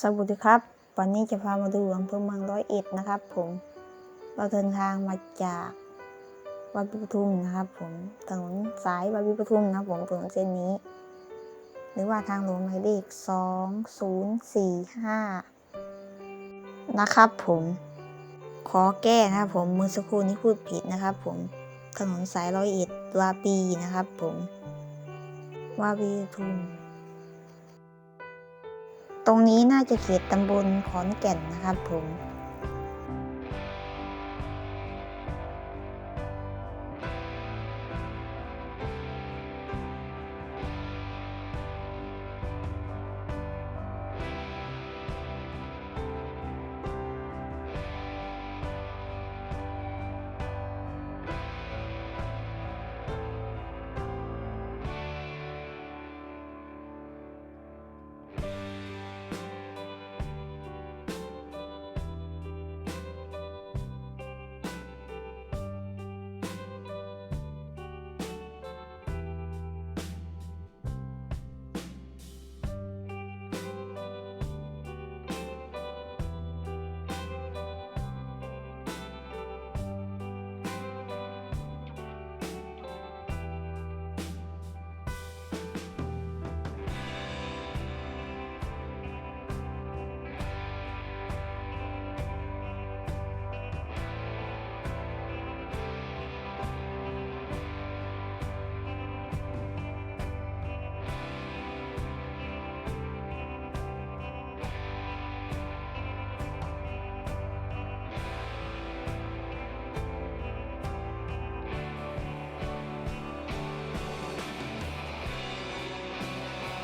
สวัสดีครับ วันนี้จะพามาดูอำเภอเมืองร้อยเอ็ดนะครับ ผมเราเดินทางมาจากวัดปทุมนะครับ ผมถนนสายวัดปทุมนะครับ ผมถนนเส้นนี้ หรือว่าทางหลวงหมายเลขสองศูนย์สี่ห้านะครับ ผมขอแก้นะครับ ผมมือสักครู่นี้พูดผิดนะครับ ผมถนนสายร้อยเอ็ดวาปีนะครับ ผมวาปีปทุม ตรงนี้น่าจะเขตตำบลขอนแก่นนะครับผม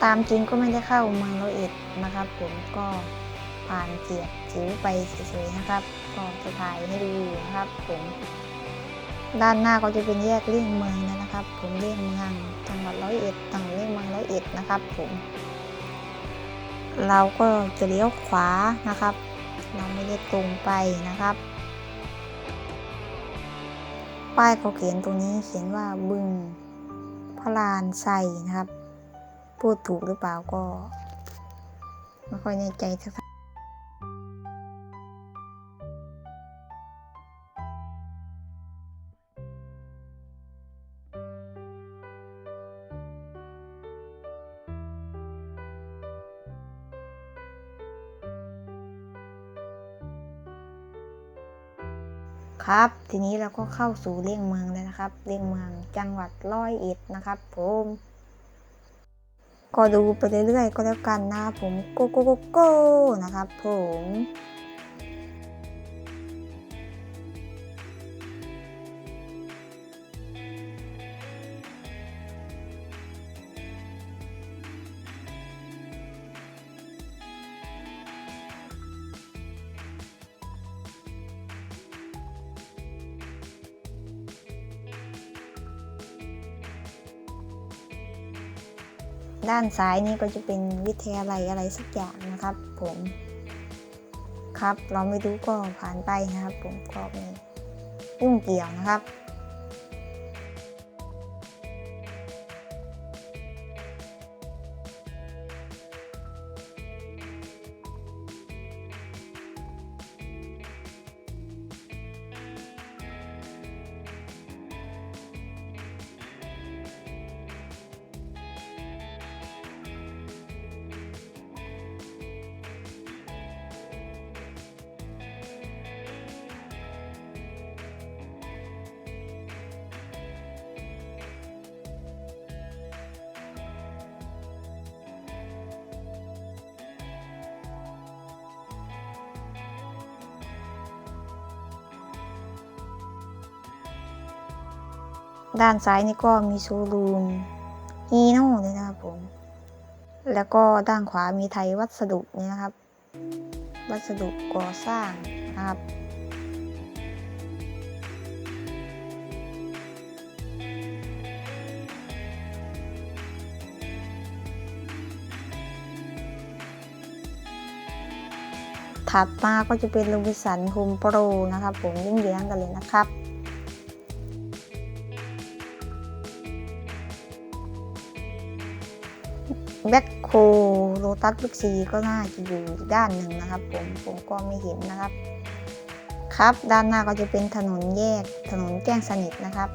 ตามจริงก็ไม่ได้เข้าเมืองร้อยเอ็ดนะครับ ผมก็ผ่านเจียบจิ๋วไปเฉยๆนะครับก็จะถ่ายให้ดูนะครับ ผม ด้านหน้าก็จะเป็นแยกเลี่ยงเมืองนะครับ ผมเลี่ยงเมืองจังหวัดร้อยเอ็ดจังเลี่ยงเมืองร้อยเอ็ดนะครับ ผม เราก็จะเลี้ยวขวานะครับ เราไม่ได้ตรงไปนะครับป้ายเขาเขียนตรงนี้เขียนว่าบึงพระลานไซนะครับ พูดถูกหรือเปล่าก็ไม่ค่อยแน่ใจสักเท่าครับ ทีนี้เราก็เข้าสู่เลี่ยงเมืองแล้วนะครับ เลี่ยงเมืองจังหวัดร้อยเอ็ดนะครับผม ก็ดูไปเรื่อยๆก็แล้วกันนะครับผมโกโกโกโก้นะครับผม ด้านซ้ายนี่ก็จะเป็นวิทยาลัยอะไรสักอย่างนะครับ ผมครับ เราไม่รู้ก็ผ่านไปนะครับ ผมก็ไม่ยุ่งเกี่ยวนะครับ ด้านซ้ายนี่ก็มีโชว์รูมฮีโน่เลยนะครับผม แล้วก็ด้านขวามีไทยวัสดุนี่นะครับ วัสดุก่อสร้างนะครับถัดมาก็จะเป็นลูบิสันโฮมโปรนะครับ ผมยิ่งเยื้องกันเลยนะครับ แบ็คโคโลตัสบิ๊กซีก็น่าจะอยู่อีกด้านหนึ่งนะครับ ผมผมก็ไม่เห็นนะครับ ครับด้านหน้าก็จะเป็นถนนแยกถนนแจ้งสนิทนะครับ